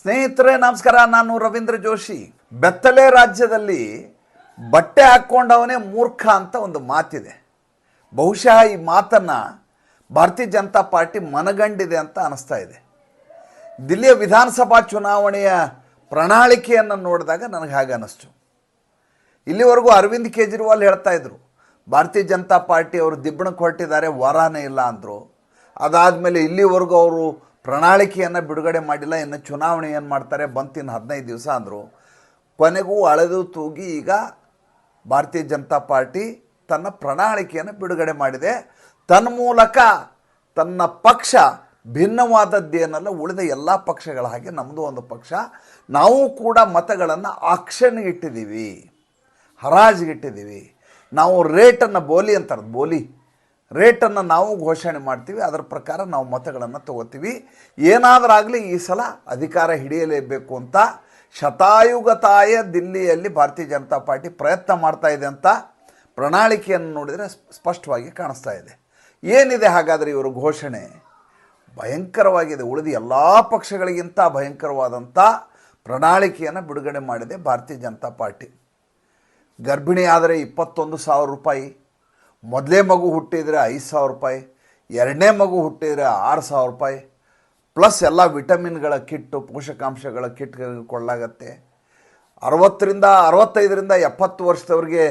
ಸ್ನೇಹಿತರೆ, ನಮಸ್ಕಾರ. ನಾನು ರವೀಂದ್ರ ಜೋಶಿ. ಬೆತ್ತಲೆ ರಾಜ್ಯದಲ್ಲಿ ಬಟ್ಟೆ ಹಾಕ್ಕೊಂಡವನೇ ಮೂರ್ಖ ಅಂತ ಒಂದು ಮಾತಿದೆ. ಬಹುಶಃ ಈ ಮಾತನ್ನು ಭಾರತೀಯ ಜನತಾ ಪಾರ್ಟಿ ಮನಗಂಡಿದೆ ಅಂತ ಅನಿಸ್ತಾ ಇದೆ. ದಿಲ್ಲಿಯ ವಿಧಾನಸಭಾ ಚುನಾವಣೆಯ ಪ್ರಣಾಳಿಕೆಯನ್ನು ನೋಡಿದಾಗ ನನಗೆ ಹಾಗೆ ಅನ್ನಿಸ್ತು ಇಲ್ಲಿವರೆಗೂ ಅರವಿಂದ್ ಕೇಜ್ರಿವಾಲ್ ಹೇಳ್ತಾ ಇದ್ರು, ಭಾರತೀಯ ಜನತಾ ಪಾರ್ಟಿ ಅವರು ದಿಬ್ಬಣಕ್ಕೆ ಹೊರಟಿದ್ದಾರೆ ವರಾನೇ ಇಲ್ಲ ಅಂದರು. ಅದಾದಮೇಲೆ ಇಲ್ಲಿವರೆಗೂ ಅವರು ಪ್ರಣಾಳಿಕೆಯನ್ನು ಬಿಡುಗಡೆ ಮಾಡಿಲ್ಲ, ಇನ್ನು ಚುನಾವಣೆ ಏನು ಮಾಡ್ತಾರೆ, ಬಂತಿನ ಹದಿನೈದು ದಿವಸ ಅಂದರು. ಕೊನೆಗೂ ಅಳೆದು ತೂಗಿ ಈಗ ಭಾರತೀಯ ಜನತಾ ಪಾರ್ಟಿ ತನ್ನ ಪ್ರಣಾಳಿಕೆಯನ್ನು ಬಿಡುಗಡೆ ಮಾಡಿದೆ. ತನ್ಮೂಲಕ ತನ್ನ ಪಕ್ಷ ಭಿನ್ನವಾದದ್ದೇನಲ್ಲ, ಉಳಿದ ಎಲ್ಲ ಪಕ್ಷಗಳ ಹಾಗೆ ನಮ್ಮದು ಒಂದು ಪಕ್ಷ. ನಾವು ಕೂಡ ಮತಗಳನ್ನು ಆಕ್ಷನ್ಗೆ ಇಟ್ಟಿದ್ದೀವಿ, ಹರಾಜಿಗೆ ಇಟ್ಟಿದ್ದೀವಿ. ನಾವು ರೇಟನ್ನು ಬೋಲಿ ಅಂತಾರೆ ಬೋಲಿ. ರೇಟನ್ನು ನಾವು ಘೋಷಣೆ ಮಾಡ್ತೀವಿ, ಅದರ ಪ್ರಕಾರ ನಾವು ಮತಗಳನ್ನು ತಗೋತೀವಿ. ಏನಾದರಾಗಲಿ ಈ ಸಲ ಅಧಿಕಾರ ಹಿಡಿಯಲೇಬೇಕು ಅಂತ ಶತಾಯುಗತಾಯ ದಿಲ್ಲಿಯಲ್ಲಿ ಭಾರತೀಯ ಜನತಾ ಪಾರ್ಟಿ ಪ್ರಯತ್ನ ಮಾಡ್ತಾ ಇದೆ ಅಂತ ಪ್ರಣಾಳಿಕೆಯನ್ನು ನೋಡಿದರೆ ಸ್ಪಷ್ಟವಾಗಿ ಕಾಣಿಸ್ತಾ ಇದೆ. ಏನಿದೆ ಹಾಗಾದರೆ ಇವರು ಘೋಷಣೆ? ಭಯಂಕರವಾಗಿದೆ. ಉಳಿದ ಎಲ್ಲ ಪಕ್ಷಗಳಿಗಿಂತ ಭಯಂಕರವಾದಂಥ ಪ್ರಣಾಳಿಕೆಯನ್ನು ಬಿಡುಗಡೆ ಮಾಡಿದೆ ಭಾರತೀಯ ಜನತಾ ಪಾರ್ಟಿ. ಗರ್ಭಿಣಿ ಆದರೆ ಇಪ್ಪತ್ತೊಂದು ಸಾವಿರ ರೂಪಾಯಿ ಮೊದಲೇ ಮಗು ಹುಟ್ಟಿದರೆ ಐದು ಸಾವಿರ ರೂಪಾಯಿ, ಎರಡನೇ ಮಗು ಹುಟ್ಟಿದರೆ ಆರು ಸಾವಿರ ರೂಪಾಯಿ, ಪ್ಲಸ್ ಎಲ್ಲ ವಿಟಮಿನ್ಗಳ ಕಿಟ್ಟು, ಪೋಷಕಾಂಶಗಳ ಕಿಟ್ ಕೊಳ್ಳಾಗತ್ತೆ. ಅರವತ್ತರಿಂದ ಅರವತ್ತೈದರಿಂದ ಎಪ್ಪತ್ತು ವರ್ಷದವ್ರಿಗೆ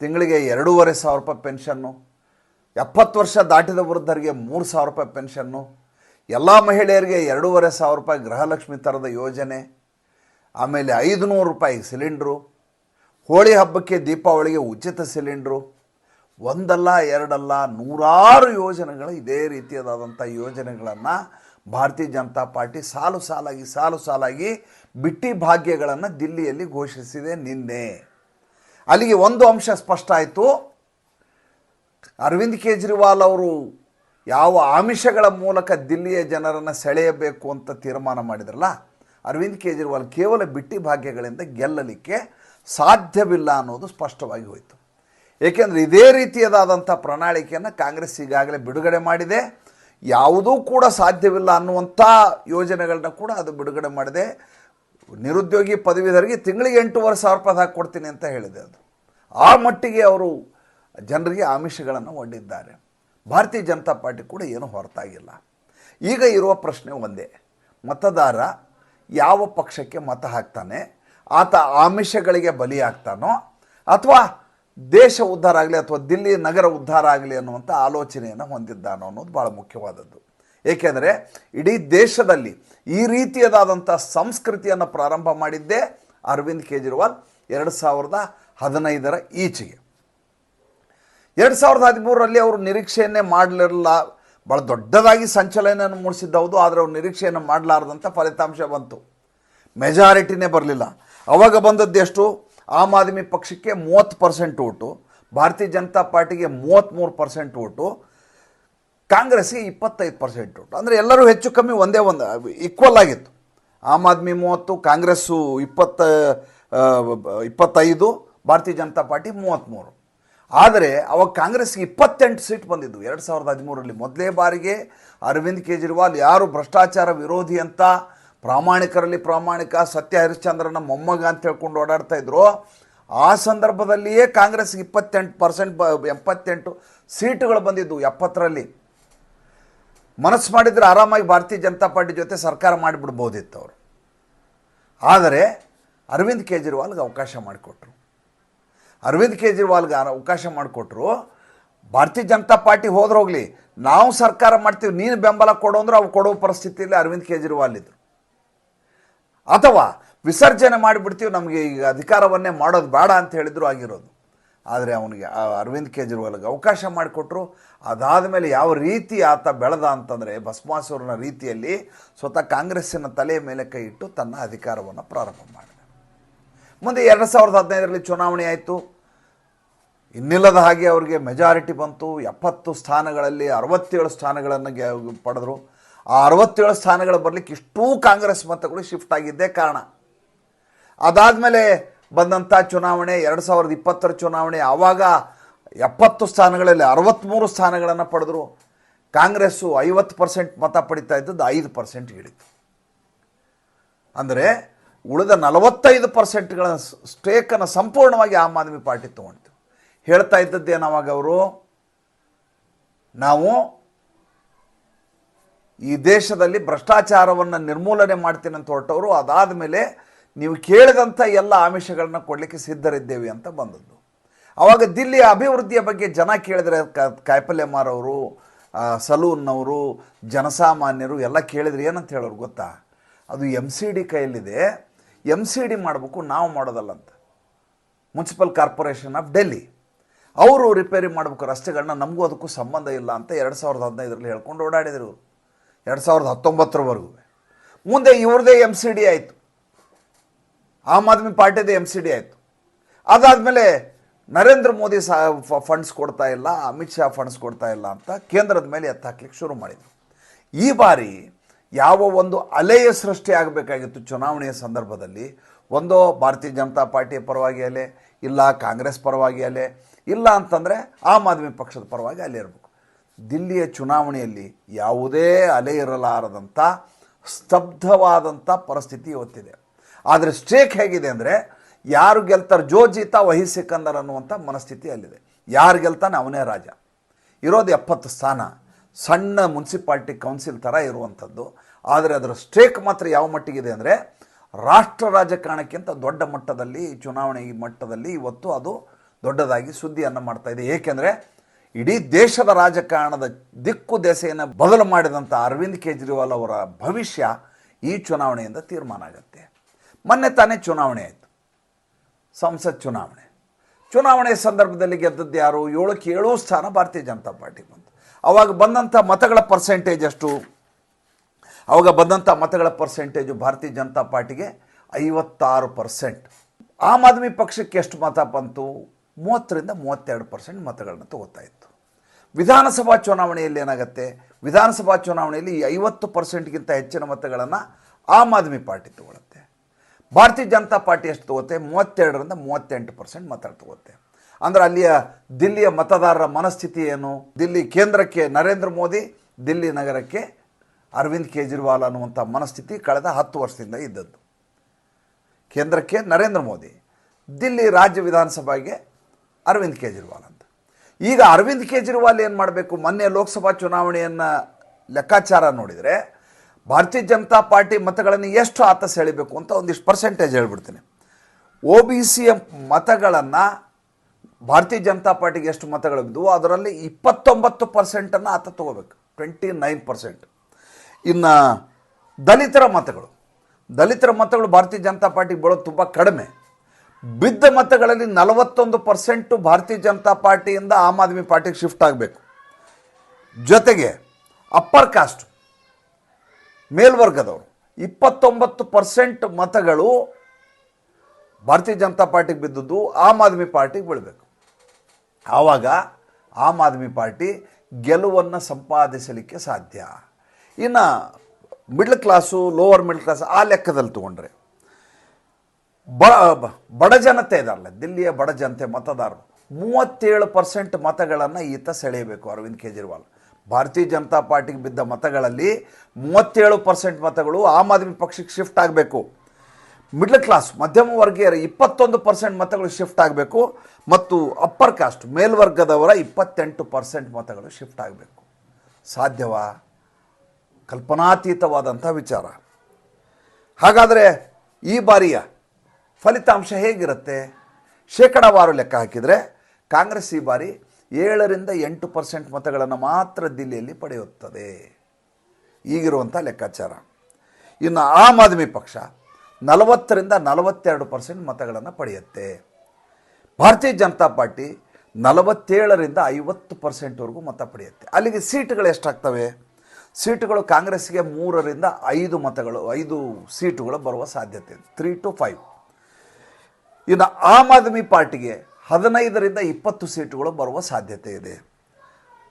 ತಿಂಗಳಿಗೆ ಎರಡೂವರೆ ಸಾವಿರ ರೂಪಾಯಿ ಪೆನ್ಷನ್ನು, ಎಪ್ಪತ್ತು ವರ್ಷ ದಾಟಿದ ವೃದ್ಧರಿಗೆ ಮೂರು ಸಾವಿರ ರೂಪಾಯಿ ಪೆನ್ಷನ್ನು, ಎಲ್ಲ ಮಹಿಳೆಯರಿಗೆ ಎರಡೂವರೆ ಸಾವಿರ ರೂಪಾಯಿ ಗೃಹಲಕ್ಷ್ಮಿ ಥರದ ಯೋಜನೆ, ಆಮೇಲೆ ಐದು ನೂರು ರೂಪಾಯಿ ಸಿಲಿಂಡ್ರು, ಹೋಳಿ ಹಬ್ಬಕ್ಕೆ ದೀಪಾವಳಿಗೆ ಉಚಿತ ಸಿಲಿಂಡ್ರು ಒಂದಲ್ಲ, ಎರಡಲ್ಲ, ನೂರಾರು ಯೋಜನೆಗಳು ಇದೇ ರೀತಿಯಾದಂಥ ಯೋಜನೆಗಳನ್ನು ಭಾರತೀಯ ಜನತಾ ಪಾರ್ಟಿ ಸಾಲು ಸಾಲಾಗಿ ಸಾಲು ಸಾಲಾಗಿ ಬಿಟ್ಟಿ ಭಾಗ್ಯಗಳನ್ನು ದಿಲ್ಲಿಯಲ್ಲಿ ಘೋಷಿಸಿದೆ ನಿನ್ನೆ. ಅಲ್ಲಿಗೆ ಒಂದು ಅಂಶ ಸ್ಪಷ್ಟ ಆಯಿತು. ಅರವಿಂದ್ ಕೇಜ್ರಿವಾಲ್ ಅವರು ಯಾವ ಆಮಿಷಗಳ ಮೂಲಕ ದಿಲ್ಲಿಯ ಜನರನ್ನು ಸೆಳೆಯಬೇಕು ಅಂತ ತೀರ್ಮಾನ ಮಾಡಿದ್ರಲ್ಲ, ಅರವಿಂದ್ ಕೇಜ್ರಿವಾಲ್ ಕೇವಲ ಬಿಟ್ಟಿ ಭಾಗ್ಯಗಳಿಂದ ಗೆಲ್ಲಲಿಕ್ಕೆ ಸಾಧ್ಯವಿಲ್ಲ ಅನ್ನೋದು ಸ್ಪಷ್ಟವಾಗಿ ಹೋಯಿತು. ಏಕೆಂದರೆ ಇದೇ ರೀತಿಯದಾದಂಥ ಪ್ರಣಾಳಿಕೆಯನ್ನು ಕಾಂಗ್ರೆಸ್ ಈಗಾಗಲೇ ಬಿಡುಗಡೆ ಮಾಡಿದೆ. ಯಾವುದೂ ಕೂಡ ಸಾಧ್ಯವಿಲ್ಲ ಅನ್ನುವಂಥ ಯೋಜನೆಗಳನ್ನ ಕೂಡ ಅದು ಬಿಡುಗಡೆ ಮಾಡಿದೆ. ನಿರುದ್ಯೋಗಿ ಪದವೀಧರಿಗೆ ತಿಂಗಳಿಗೆ ಎಂಟೂವರೆ ಸಾವಿರ ರೂಪಾಯಿ ಹಾಕ್ಕೊಡ್ತೀನಿ ಅಂತ ಹೇಳಿದೆ ಅದು. ಆ ಮಟ್ಟಿಗೆ ಅವರು ಜನರಿಗೆ ಆಮಿಷಗಳನ್ನು ಒಡ್ಡಿದ್ದಾರೆ. ಭಾರತೀಯ ಜನತಾ ಪಾರ್ಟಿ ಕೂಡ ಏನೂ ಹೊರತಾಗಿಲ್ಲ. ಈಗ ಇರುವ ಪ್ರಶ್ನೆ ಒಂದೇ. ಮತದಾರ ಯಾವ ಪಕ್ಷಕ್ಕೆ ಮತ ಹಾಕ್ತಾನೆ? ಆತ ಆಮಿಷಗಳಿಗೆ ಬಲಿಯಾಗ್ತಾನೋ? ಅಥವಾ ದೇಶ ಉದ್ಧಾರ ಆಗಲಿ ಅಥವಾ ದಿಲ್ಲಿ ನಗರ ಉದ್ಧಾರ ಆಗಲಿ ಅನ್ನುವಂಥ ಆಲೋಚನೆಯನ್ನು ಹೊಂದಿದ್ದಾನೆ ಅನ್ನೋದು ಭಾಳ ಮುಖ್ಯವಾದದ್ದು. ಏಕೆಂದರೆ ಇಡೀ ದೇಶದಲ್ಲಿ ಈ ರೀತಿಯದಾದಂಥ ಸಂಸ್ಕೃತಿಯನ್ನು ಪ್ರಾರಂಭ ಮಾಡಿದ್ದೇ ಅರವಿಂದ್ ಕೇಜ್ರಿವಾಲ್ ಎರಡು ಸಾವಿರದ ಹದಿನೈದರ ಈಚೆಗೆ. ಎರಡು ಸಾವಿರದ ಹದಿಮೂರರಲ್ಲಿ ಅವರು ನಿರೀಕ್ಷೆಯನ್ನೇ ಮಾಡಲಿರಲ್ಲ ಭಾಳ ದೊಡ್ಡದಾಗಿ ಸಂಚಲನೆಯನ್ನು ಮೂಡಿಸಿದ್ದವುದು ಹೌದು ಆದರೆ ಅವ್ರು ನಿರೀಕ್ಷೆಯನ್ನು ಮಾಡಲಾರ್ದಂಥ ಫಲಿತಾಂಶ ಬಂತು. ಮೆಜಾರಿಟಿನೇ ಬರಲಿಲ್ಲ. ಅವಾಗ ಬಂದದ್ದು ಎಷ್ಟು? ಆಮ್ ಆದ್ಮಿ ಪಕ್ಷಕ್ಕೆ ಮೂವತ್ತು ಪರ್ಸೆಂಟ್ ಓಟು, ಭಾರತೀಯ ಜನತಾ ಪಾರ್ಟಿಗೆ ಮೂವತ್ತ್ಮೂರು ಪರ್ಸೆಂಟ್ ಓಟು ಕಾಂಗ್ರೆಸ್ಗೆ ಇಪ್ಪತ್ತೈದು ಪರ್ಸೆಂಟ್ ಓಟು. ಅಂದರೆ ಎಲ್ಲರೂ ಹೆಚ್ಚು ಕಮ್ಮಿ ಒಂದೇ ಒಂದು ಈಕ್ವಲ್ ಆಗಿತ್ತು. ಆಮ್ ಆದ್ಮಿ ಮೂವತ್ತು, ಕಾಂಗ್ರೆಸ್ಸು ಇಪ್ಪತ್ತ ಇಪ್ಪತ್ತೈದು, ಭಾರತೀಯ ಜನತಾ ಪಾರ್ಟಿ ಮೂವತ್ತ್ಮೂರು ಆದರೆ ಅವಾಗ ಕಾಂಗ್ರೆಸ್ಗೆ ಇಪ್ಪತ್ತೆಂಟು ಸೀಟ್ ಬಂದಿದ್ದು ಎರಡು ಸಾವಿರದ ಹದಿಮೂರರಲ್ಲಿ ಮೊದಲೇ ಬಾರಿಗೆ ಅರವಿಂದ್ ಕೇಜ್ರಿವಾಲ್ ಯಾರು ಭ್ರಷ್ಟಾಚಾರ ವಿರೋಧಿ ಅಂತ ಪ್ರಾಮಾಣಿಕರಲ್ಲಿ ಪ್ರಾಮಾಣಿಕ ಸತ್ಯ ಹರಿಶ್ಚಂದ್ರನ ಮೊಮ್ಮಗ ಅಂತ ಹೇಳ್ಕೊಂಡು ಓಡಾಡ್ತಾ ಇದ್ರು. ಆ ಸಂದರ್ಭದಲ್ಲಿಯೇ ಕಾಂಗ್ರೆಸ್ಗೆ ಇಪ್ಪತ್ತೆಂಟು ಪರ್ಸೆಂಟ್ ಬ ಎಪ್ಪತ್ತೆಂಟು ಸೀಟುಗಳು ಬಂದಿದ್ದು ಎಪ್ಪತ್ತರಲ್ಲಿ. ಮನಸ್ಸು ಮಾಡಿದರೆ ಆರಾಮಾಗಿ ಭಾರತೀಯ ಜನತಾ ಪಾರ್ಟಿ ಜೊತೆ ಸರ್ಕಾರ ಮಾಡಿಬಿಡ್ಬೋದಿತ್ತು ಅವರು. ಆದರೆ ಅರವಿಂದ್ ಕೇಜ್ರಿವಾಲ್ಗೆ ಅವಕಾಶ ಮಾಡಿಕೊಟ್ರು. ಅರವಿಂದ್ ಕೇಜ್ರಿವಾಲ್ಗೆ ಅವಕಾಶ ಮಾಡಿಕೊಟ್ರು. ಭಾರತೀಯ ಜನತಾ ಪಾರ್ಟಿ ಹೋದ್ರೆ ಹೋಗಲಿ, ನಾವು ಸರ್ಕಾರ ಮಾಡ್ತೀವಿ, ನೀನು ಬೆಂಬಲ ಕೊಡು ಅಂದ್ರೆ ಅವ್ರು ಕೊಡೋ ಪರಿಸ್ಥಿತಿಯಲ್ಲಿ ಅರವಿಂದ್ ಕೇಜ್ರಿವಾಲ್ ಇದ್ರು. ಅಥವಾ ವಿಸರ್ಜನೆ ಮಾಡಿಬಿಡ್ತೀವಿ, ನಮಗೆ ಈಗ ಅಧಿಕಾರವನ್ನೇ ಮಾಡೋದು ಬೇಡ ಅಂತ ಹೇಳಿದ್ರು ಆಗಿರೋದು. ಆದರೆ ಅವನಿಗೆ ಅರವಿಂದ್ ಕೇಜ್ರಿವಾಲ್ಗೆ ಅವಕಾಶ ಮಾಡಿಕೊಟ್ರು. ಅದಾದ ಮೇಲೆ ಯಾವ ರೀತಿ ಆತ ಬೆಳೆದ ಅಂತಂದರೆ ಭಸ್ಮಾಸುರನ ರೀತಿಯಲ್ಲಿ ಸ್ವತಃ ಕಾಂಗ್ರೆಸ್ಸಿನ ತಲೆಯ ಮೇಲೆ ಕೈ ಇಟ್ಟು ತನ್ನ ಅಧಿಕಾರವನ್ನು ಪ್ರಾರಂಭ ಮಾಡಿದ. ಮುಂದೆ ಎರಡು ಸಾವಿರದ ಹದಿನೈದರಲ್ಲಿ ಚುನಾವಣೆ ಆಯಿತು. ಇನ್ನಿಲ್ಲದ ಹಾಗೆ ಅವರಿಗೆ ಮೆಜಾರಿಟಿ ಬಂತು. ಎಪ್ಪತ್ತು ಸ್ಥಾನಗಳಲ್ಲಿ ಅರವತ್ತೇಳು ಸ್ಥಾನಗಳನ್ನು ಪಡೆದರು. ಆ ಅರವತ್ತೇಳು ಸ್ಥಾನಗಳು ಬರಲಿಕ್ಕೆ ಇಷ್ಟೂ ಕಾಂಗ್ರೆಸ್ ಮತಗಳು ಶಿಫ್ಟ್ ಆಗಿದ್ದೇ ಕಾರಣ. ಅದಾದಮೇಲೆ ಬಂದಂಥ ಚುನಾವಣೆ, ಎರಡು ಸಾವಿರದ ಇಪ್ಪತ್ತರ ಚುನಾವಣೆ, ಆವಾಗ ಎಪ್ಪತ್ತು ಸ್ಥಾನಗಳಲ್ಲಿ ಅರವತ್ತ್ಮೂರು ಸ್ಥಾನಗಳನ್ನು ಪಡೆದರು. ಕಾಂಗ್ರೆಸ್ಸು ಐವತ್ತು ಪರ್ಸೆಂಟ್ ಮತ ಪಡಿತಾ ಇದ್ದದ್ದು ಐದು ಪರ್ಸೆಂಟ್ ಇಳಿತು ಅಂದರೆ ಉಳಿದ ನಲವತ್ತೈದು ಪರ್ಸೆಂಟ್ಗಳ ಸ್ಟೇಕನ್ನು ಸಂಪೂರ್ಣವಾಗಿ ಆಮ್ ಆದ್ಮಿ ಪಾರ್ಟಿ ತೊಗೊಂಡಿತು ಹೇಳ್ತಾ ಇದ್ದದ್ದೇನವಾಗ ಅವರು? ನಾವು ಈ ದೇಶದಲ್ಲಿ ಭ್ರಷ್ಟಾಚಾರವನ್ನು ನಿರ್ಮೂಲನೆ ಮಾಡ್ತೀನಿ ಅಂತ ಹೊರಟವರು ಅದಾದ ಮೇಲೆ ನೀವು ಕೇಳಿದಂಥ ಎಲ್ಲ ಆಮಿಷಗಳನ್ನ ಕೊಡಲಿಕ್ಕೆ ಸಿದ್ಧರಿದ್ದೇವೆ ಅಂತ ಬಂದದ್ದು. ಆವಾಗ ದಿಲ್ಲಿಯ ಅಭಿವೃದ್ಧಿಯ ಬಗ್ಗೆ ಜನ ಕೇಳಿದರೆ ಕಾಯಿಪಲ್ಯ ಮಾರೋರು ಆ, ಸಲೂನ್ನವರು ಜನಸಾಮಾನ್ಯರು ಎಲ್ಲ ಕೇಳಿದ್ರೆ ಏನಂತ ಹೇಳೋರು ಗೊತ್ತಾ? ಅದು ಎಂ ಸಿ ಡಿ ಕೈಯಲ್ಲಿದೆ. ಎಂ ಸಿ ಡಿ ಮಾಡಬೇಕು ನಾವು ಮಾಡೋದಲ್ಲ ಅಂತ. Municipal corporation of Delhi. ಅವರು ರಿಪೇರಿ ಮಾಡಬೇಕು ರಸ್ತೆಗಳನ್ನ ನಮಗೂ ಅದಕ್ಕೂ ಸಂಬಂಧ ಇಲ್ಲ ಅಂತ ಎರಡು ಸಾವಿರದ ಹದಿನೈದರಲ್ಲಿ ಹೇಳ್ಕೊಂಡು ಓಡಾಡಿದರು. ಎರಡು ಸಾವಿರದ ಹತ್ತೊಂಬತ್ತರವರೆಗೂ. ಮುಂದೆ ಇವ್ರದೇ ಎಂ ಸಿ ಡಿ ಆಯಿತು. ಆಮ್ ಆದ್ಮಿ ಪಾರ್ಟಿದೇ ಎಂ ಸಿ ಡಿ ಆಯಿತು. ಅದಾದಮೇಲೆ ನರೇಂದ್ರ ಮೋದಿ ಸಹ ಫಂಡ್ಸ್ ಕೊಡ್ತಾ ಇಲ್ಲ, ಅಮಿತ್ ಶಾ ಫಂಡ್ಸ್ ಕೊಡ್ತಾ ಇಲ್ಲ ಅಂತ ಕೇಂದ್ರದ ಮೇಲೆ ಎತ್ತಾಕ್ಲಿಕ್ಕೆ ಶುರು ಮಾಡಿದರು. ಈ ಬಾರಿ ಯಾವ ಒಂದು ಅಲೆಯ ಸೃಷ್ಟಿ ಆಗಬೇಕಾಗಿತ್ತು ಚುನಾವಣೆಯ ಸಂದರ್ಭದಲ್ಲಿ? ಒಂದೋ ಭಾರತೀಯ ಜನತಾ ಪಾರ್ಟಿಯ ಪರವಾಗಿ ಅಲೆ, ಇಲ್ಲ ಕಾಂಗ್ರೆಸ್ ಪರವಾಗಿ ಅಲೆ, ಇಲ್ಲ ಅಂತಂದರೆ ಆಮ್ ಆದ್ಮಿ ಪಕ್ಷದ ಪರವಾಗಿ ಅಲ್ಲಿ ಇರಬೇಕು. ದಿಲ್ಲಿಯ ಚುನಾವಣೆಯಲ್ಲಿ ಯಾವುದೇ ಅಲೆ ಇರಲಾರದಂಥ ಸ್ತಬ್ಧವಾದಂಥ ಪರಿಸ್ಥಿತಿ ಇವತ್ತಿದೆ. ಆದರೆ ಸ್ಟೇಕ್ ಹೇಗಿದೆ ಅಂದರೆ ಯಾರು ಗೆಲ್ತಾರೆ ಜೋ ಜೀತ ವಹಿ ಸಿಕಂದರ್ ಅನ್ನುವಂಥ ಮನಸ್ಥಿತಿ ಅಲ್ಲಿದೆ. ಯಾರು ಗೆಲ್ತಾನೆ ಅವನೇ ರಾಜ. ಇರೋದು ಎಪ್ಪತ್ತು ಸ್ಥಾನ. ಸಣ್ಣ ಮುನ್ಸಿಪಾಲ್ಟಿ ಕೌನ್ಸಿಲ್ ಥರ ಇರುವಂಥದ್ದು. ಆದರೆ ಅದರ ಸ್ಟೇಕ್ ಮಾತ್ರ ಯಾವ ಮಟ್ಟಿಗಿದೆ ಅಂದರೆ ರಾಷ್ಟ್ರ ರಾಜಕಾರಣಕ್ಕಿಂತ ದೊಡ್ಡ ಮಟ್ಟದಲ್ಲಿ, ಚುನಾವಣೆ ಮಟ್ಟದಲ್ಲಿ ಇವತ್ತು ಅದು ದೊಡ್ಡದಾಗಿ ಸುದ್ದಿಯನ್ನು ಮಾಡ್ತಾ ಇದೆ. ಏಕೆಂದರೆ ಇಡೀ ದೇಶದ ರಾಜಕಾರಣದ ದಿಕ್ಕು ದೆಸೆಯನ್ನು ಬದಲು ಮಾಡಿದಂಥ ಅರವಿಂದ್ ಕೇಜ್ರಿವಾಲ್ ಅವರ ಭವಿಷ್ಯ ಈ ಚುನಾವಣೆಯಿಂದ ತೀರ್ಮಾನ ಆಗುತ್ತೆ. ಮೊನ್ನೆ ತಾನೇ ಚುನಾವಣೆ ಆಯಿತು. ಸಂಸತ್ ಚುನಾವಣೆ. ಚುನಾವಣೆ ಸಂದರ್ಭದಲ್ಲಿ ಗೆದ್ದದ್ದು ಯಾರು? ಏಳಕ್ಕೆ ಏಳು ಸ್ಥಾನ ಭಾರತೀಯ ಜನತಾ ಪಾರ್ಟಿ ಬಂತು. ಅವಾಗ ಬಂದಂಥ ಮತಗಳ ಪರ್ಸೆಂಟೇಜ್ ಅಷ್ಟು? ಅವಾಗ ಬಂದಂಥ ಮತಗಳ ಪರ್ಸೆಂಟೇಜು ಭಾರತೀಯ ಜನತಾ ಪಾರ್ಟಿಗೆ ಐವತ್ತಾರು ಪರ್ಸೆಂಟ್ ಆಮ್ ಆದ್ಮಿ ಪಕ್ಷಕ್ಕೆ ಎಷ್ಟು ಮತ ಬಂತು? ಮೂವತ್ತರಿಂದ ಮೂವತ್ತೆರಡು ಪರ್ಸೆಂಟ್ ಮತಗಳನ್ನು ತಗೋತಾ ಇತ್ತು. ವಿಧಾನಸಭಾ ಚುನಾವಣೆಯಲ್ಲಿ ಏನಾಗುತ್ತೆ? ವಿಧಾನಸಭಾ ಚುನಾವಣೆಯಲ್ಲಿ ಐವತ್ತು ಪರ್ಸೆಂಟ್ಗಿಂತ ಹೆಚ್ಚಿನ ಮತಗಳನ್ನು ಆಮ್ ಆದ್ಮಿ ಪಾರ್ಟಿ ತಗೊಳ್ಳುತ್ತೆ ಭಾರತೀಯ ಜನತಾ ಪಾರ್ಟಿ ಎಷ್ಟು ತಗೋತೆ ಮೂವತ್ತೆರಡರಿಂದ ಮೂವತ್ತೆಂಟು ಪರ್ಸೆಂಟ್ ಮತ ತಗೋತೆ ಅಂದರೆ ಅಲ್ಲಿಯ ದಿಲ್ಲಿಯ ಮತದಾರರ ಮನಸ್ಥಿತಿ ಏನು? ದಿಲ್ಲಿ ಕೇಂದ್ರಕ್ಕೆ ನರೇಂದ್ರ ಮೋದಿ, ದಿಲ್ಲಿ ನಗರಕ್ಕೆ ಅರವಿಂದ್ ಕೇಜ್ರಿವಾಲ್ ಅನ್ನುವಂಥ ಮನಸ್ಥಿತಿ ಕಳೆದ ಹತ್ತು ವರ್ಷದಿಂದ ಇದ್ದದ್ದು. ಕೇಂದ್ರಕ್ಕೆ ನರೇಂದ್ರ ಮೋದಿ. ದಿಲ್ಲಿ ರಾಜ್ಯ ವಿಧಾನಸಭೆಗೆ ಅರವಿಂದ್ ಕೇಜ್ರಿವಾಲ್ ಅಂತ. ಈಗ ಅರವಿಂದ್ ಕೇಜ್ರಿವಾಲ್ ಏನು ಮಾಡಬೇಕು? ಮೊನ್ನೆ ಲೋಕಸಭಾ ಚುನಾವಣೆಯನ್ನು ಲೆಕ್ಕಾಚಾರ ನೋಡಿದರೆ ಭಾರತೀಯ ಜನತಾ ಪಾರ್ಟಿ ಮತಗಳನ್ನು ಎಷ್ಟು ಆತ ಸೆಳಿಬೇಕು ಅಂತ ಒಂದಿಷ್ಟು ಪರ್ಸೆಂಟೇಜ್ ಹೇಳ್ಬಿಡ್ತೀನಿ. ಒ ಬಿ ಸಿಯ ಮತಗಳನ್ನು ಭಾರತೀಯ ಜನತಾ ಪಾರ್ಟಿಗೆ ಎಷ್ಟು ಮತಗಳು ಬಿದ್ದವು ಅದರಲ್ಲಿ ಇಪ್ಪತ್ತೊಂಬತ್ತು ಪರ್ಸೆಂಟನ್ನು ಆತ ತೊಗೋಬೇಕು. ಟ್ವೆಂಟಿ ನೈನ್ ಪರ್ಸೆಂಟ್ ಇನ್ನು ದಲಿತರ ಮತಗಳು. ದಲಿತರ ಮತಗಳು ಭಾರತೀಯ ಜನತಾ ಪಾರ್ಟಿಗೆ ಬೀಳೋದು ತುಂಬ ಕಡಿಮೆ. ಬಿದ್ದ ಮತಗಳಲ್ಲಿ ನಲವತ್ತೊಂದು ಪರ್ಸೆಂಟು ಭಾರತೀಯ ಜನತಾ ಪಾರ್ಟಿಯಿಂದ ಆಮ್ ಆದ್ಮಿ ಪಾರ್ಟಿಗೆ ಶಿಫ್ಟ್ ಆಗಬೇಕು. ಜೊತೆಗೆ ಅಪ್ಪರ್ ಕಾಸ್ಟ್, ಮೇಲ್ವರ್ಗದವರು, ಇಪ್ಪತ್ತೊಂಬತ್ತು ಪರ್ಸೆಂಟ್ ಮತಗಳು ಭಾರತೀಯ ಜನತಾ ಪಾರ್ಟಿಗೆ ಬಿದ್ದದ್ದು ಆಮ್ ಆದ್ಮಿ ಪಾರ್ಟಿಗೆ ಬೀಳಬೇಕು. ಆವಾಗ ಆಮ್ ಆದ್ಮಿ ಪಾರ್ಟಿ ಗೆಲುವನ್ನು ಸಂಪಾದಿಸಲಿಕ್ಕೆ ಸಾಧ್ಯ. ಇನ್ನು middle class lower middle class ಆ ಲೆಕ್ಕದಲ್ಲಿ ತಗೊಂಡ್ರೆ ಬ ಬ- ಬಡ ಜನತೆ ಇದಾರಲ್ಲ ದಿಲ್ಲಿಯ ಬಡ ಜನತೆ ಮತದಾರರು. ಮೂವತ್ತೇಳು ಪರ್ಸೆಂಟ್ ಮತಗಳನ್ನು ಈತ ಸೆಳೆಯಬೇಕು, ಅರವಿಂದ್ ಕೇಜ್ರಿವಾಲ್. ಭಾರತೀಯ ಜನತಾ ಪಾರ್ಟಿಗೆ ಬಿದ್ದ ಮತಗಳಲ್ಲಿ ಮೂವತ್ತೇಳು ಪರ್ಸೆಂಟ್ ಮತಗಳು ಆಮ್ ಆದ್ಮಿ ಪಕ್ಷಕ್ಕೆ ಶಿಫ್ಟ್ ಆಗಬೇಕು. ಮಿಡ್ಲ್ ಕ್ಲಾಸ್, ಮಧ್ಯಮ ವರ್ಗೀಯರ ಇಪ್ಪತ್ತೊಂದು ಪರ್ಸೆಂಟ್ ಮತಗಳು ಶಿಫ್ಟ್ ಆಗಬೇಕು ಮತ್ತು ಅಪ್ಪರ್ ಕಾಸ್ಟ್, ಮೇಲ್ವರ್ಗದವರ ಇಪ್ಪತ್ತೆಂಟು ಪರ್ಸೆಂಟ್ ಮತಗಳು ಶಿಫ್ಟ್ ಆಗಬೇಕು. ಸಾಧ್ಯವಾ? ಕಲ್ಪನಾತೀತವಾದಂಥ ವಿಚಾರ. ಹಾಗಾದರೆ ಈ ಬಾರಿಯ ಫಲಿತಾಂಶ ಹೇಗಿರುತ್ತೆ? ಶೇಕಡಾವಾರು ಲೆಕ್ಕ ಹಾಕಿದರೆ ಕಾಂಗ್ರೆಸ್ ಈ ಬಾರಿ ಏಳರಿಂದ ಎಂಟು ಪರ್ಸೆಂಟ್ ಮತಗಳನ್ನು ಮಾತ್ರ ದಿಲ್ಲಿಯಲ್ಲಿ ಪಡೆಯುತ್ತದೆ. ಈಗಿರುವಂಥ ಲೆಕ್ಕಾಚಾರ. ಇನ್ನು ಆಮ್ ಆದ್ಮಿ ಪಕ್ಷ ನಲವತ್ತರಿಂದ ನಲವತ್ತೆರಡು ಪರ್ಸೆಂಟ್ ಮತಗಳನ್ನು ಪಡೆಯುತ್ತೆ. ಭಾರತೀಯ ಜನತಾ ಪಾರ್ಟಿ ನಲವತ್ತೇಳರಿಂದ ಐವತ್ತು ಪರ್ಸೆಂಟ್ವರೆಗೂ ಮತ ಪಡೆಯುತ್ತೆ. ಅಲ್ಲಿಗೆ ಸೀಟುಗಳು ಎಷ್ಟಾಗ್ತವೆ? ಸೀಟುಗಳು ಕಾಂಗ್ರೆಸ್ಗೆ ಮೂರರಿಂದ ಐದು ಮತಗಳು, ಐದು ಸೀಟುಗಳು ಬರುವ ಸಾಧ್ಯತೆ ಇದೆ. Three to five. ಇನ್ನು ಆಮ್ ಆದ್ಮಿ ಪಾರ್ಟಿಗೆ ಹದಿನೈದರಿಂದ ಇಪ್ಪತ್ತು ಸೀಟುಗಳು ಬರುವ ಸಾಧ್ಯತೆ ಇದೆ.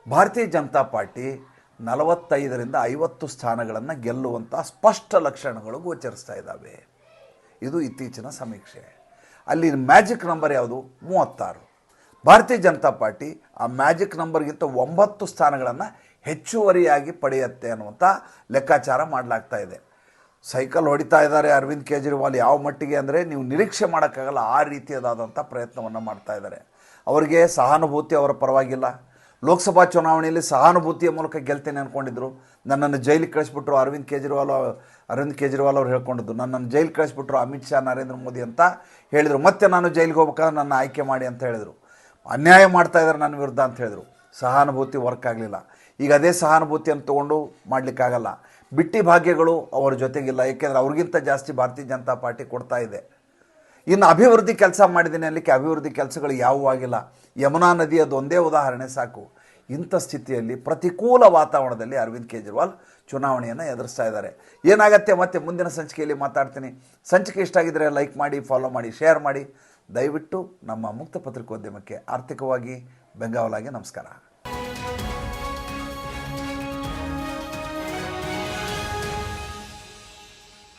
ಭಾರತೀಯ ಜನತಾ ಪಾರ್ಟಿ ನಲವತ್ತೈದರಿಂದ ಐವತ್ತು ಸ್ಥಾನಗಳನ್ನು ಗೆಲ್ಲುವಂಥ ಸ್ಪಷ್ಟ ಲಕ್ಷಣಗಳು ಗೋಚರಿಸ್ತಾ ಇದ್ದಾವೆ. ಇದು ಇತ್ತೀಚಿನ ಸಮೀಕ್ಷೆ. ಅಲ್ಲಿ ಮ್ಯಾಜಿಕ್ ನಂಬರ್ ಯಾವುದು? ಮೂವತ್ತಾರು. ಭಾರತೀಯ ಜನತಾ ಪಾರ್ಟಿ ಆ ಮ್ಯಾಜಿಕ್ ನಂಬರ್ಗಿಂತ ಒಂಬತ್ತು ಸ್ಥಾನಗಳನ್ನು ಹೆಚ್ಚುವರಿಯಾಗಿ ಪಡೆಯುತ್ತೆ ಅನ್ನುವಂಥ ಲೆಕ್ಕಾಚಾರ ಮಾಡಲಾಗ್ತಾ ಇದೆ. ಸೈಕಲ್ ಹೊಡಿತಾ ಇದ್ದಾರೆ ಅರವಿಂದ್ ಕೇಜ್ರಿವಾಲ್ ಯಾವ ಮಟ್ಟಿಗೆ ಅಂದರೆ ನೀವು ನಿರೀಕ್ಷೆ ಮಾಡೋಕ್ಕಾಗಲ್ಲ, ಆ ರೀತಿಯದಾದಂಥ ಪ್ರಯತ್ನವನ್ನು ಮಾಡ್ತಾ ಇದ್ದಾರೆ. ಅವರಿಗೆ ಸಹಾನುಭೂತಿ ಅವರ ಪರವಾಗಿಲ್ಲ. ಲೋಕಸಭಾ ಚುನಾವಣೆಯಲ್ಲಿ ಸಹಾನುಭೂತಿಯ ಮೂಲಕ ಗೆಲ್ತೇನೆ ಅಂದ್ಕೊಂಡಿದ್ರು ನನ್ನನ್ನು ಜೈಲಿಗೆ ಕಳಿಸ್ಬಿಟ್ರು ಅರವಿಂದ್ ಕೇಜ್ರಿವಾಲ್ ಅರವಿಂದ್ ಕೇಜ್ರಿವಾಲ್ ಅವ್ರು ಹೇಳ್ಕೊಂಡಿದ್ದು. ನನ್ನನ್ನು ಜೈಲಿಗೆ ಕಳಿಸ್ಬಿಟ್ರು ಅಮಿತ್ ಶಾ, ನರೇಂದ್ರ ಮೋದಿ ಅಂತ ಹೇಳಿದರು. ಮತ್ತೆ ನಾನು ಜೈಲಿಗೆ ಹೋಗ್ಬೇಕಾದ್ರೆ ನನ್ನ ಆಯ್ಕೆ ಮಾಡಿ ಅಂತ ಹೇಳಿದರು. ಅನ್ಯಾಯ ಮಾಡ್ತಾ ಇದ್ದಾರೆ ನನ್ನ ವಿರುದ್ಧ ಅಂತ ಹೇಳಿದರು. ಸಹಾನುಭೂತಿ ವರ್ಕ್ ಆಗಲಿಲ್ಲ. ಈಗ ಅದೇ ಸಹಾನುಭೂತಿಯನ್ನು ತೊಗೊಂಡು ಮಾಡಲಿಕ್ಕಾಗಲ್ಲ. ಬಿಟ್ಟಿ ಭಾಗ್ಯಗಳು ಅವರ ಜೊತೆಗಿಲ್ಲ. ಏಕೆಂದರೆ ಅವ್ರಿಗಿಂತ ಜಾಸ್ತಿ ಭಾರತೀಯ ಜನತಾ ಪಾರ್ಟಿ ಕೊಡ್ತಾ ಇದೆ. ಇನ್ನು ಅಭಿವೃದ್ಧಿ ಕೆಲಸ ಮಾಡಿದ್ದೀನಿ ಅಲ್ಲಿಕ್ಕೆ ಅಭಿವೃದ್ಧಿ ಕೆಲಸಗಳು ಯಾವುವೂ ಆಗಿಲ್ಲ. ಯಮುನಾ ನದಿಯದು ಒಂದೇ ಉದಾಹರಣೆ ಸಾಕು. ಇಂಥ ಸ್ಥಿತಿಯಲ್ಲಿ ಪ್ರತಿಕೂಲ ವಾತಾವರಣದಲ್ಲಿ ಅರವಿಂದ್ ಕೇಜ್ರಿವಾಲ್ ಚುನಾವಣೆಯನ್ನು ಎದುರಿಸ್ತಾ ಇದ್ದಾರೆ. ಏನಾಗತ್ತೆ ಮತ್ತೆ ಮುಂದಿನ ಸಂಚಿಕೆಯಲ್ಲಿ ಮಾತಾಡ್ತೀನಿ. ಸಂಚಿಕೆ ಇಷ್ಟ ಆಗಿದ್ದರೆ ಲೈಕ್ ಮಾಡಿ ಫಾಲೋ ಮಾಡಿ ಶೇರ್ ಮಾಡಿ. ದಯವಿಟ್ಟು ನಮ್ಮ ಮುಕ್ತ ಪತ್ರಿಕೋದ್ಯಮಕ್ಕೆ ಆರ್ಥಿಕವಾಗಿ ಬೆಂಗಾವಲಾಗಿ ನಮಸ್ಕಾರ.